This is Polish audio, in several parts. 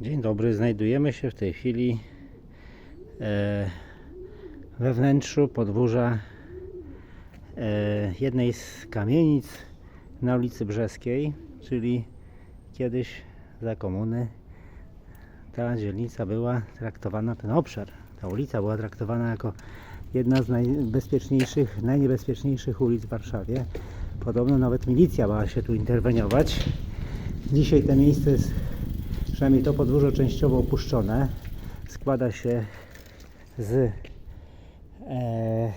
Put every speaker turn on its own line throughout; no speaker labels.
Dzień dobry, znajdujemy się w tej chwili e, we wnętrzu podwórza e, jednej z kamienic na ulicy Brzeskiej, czyli kiedyś za komuny ta dzielnica była traktowana, ten obszar, ta ulica była traktowana jako jedna z najbezpieczniejszych, najniebezpieczniejszych ulic w Warszawie. Podobno nawet milicja bała się tu interweniować. Dzisiaj to miejsce jest przynajmniej to podwórze częściowo opuszczone. Składa się z e,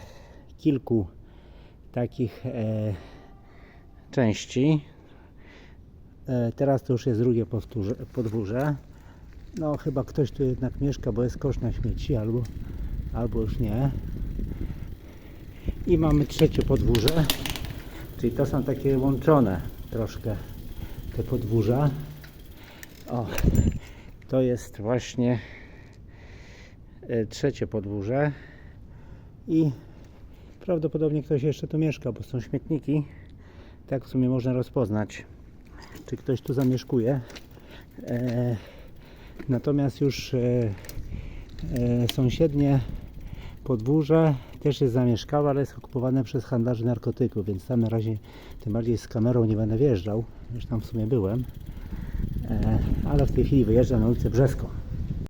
kilku takich e, części. E, teraz to już jest drugie powtórze, podwórze. No chyba ktoś tu jednak mieszka, bo jest kosz na śmieci albo, albo już nie. I mamy trzecie podwórze, czyli to są takie łączone troszkę te podwórza. O, to jest właśnie e, trzecie podwórze i prawdopodobnie ktoś jeszcze tu mieszka, bo są śmietniki. Tak w sumie można rozpoznać, czy ktoś tu zamieszkuje. E, natomiast już e, e, sąsiednie podwórze też jest zamieszkałe, ale jest okupowane przez handlarzy narkotyków, więc tam na razie tym bardziej z kamerą nie będę wjeżdżał. Już tam w sumie byłem. Ale w tej chwili wyjeżdżam na ulicę Brzeską.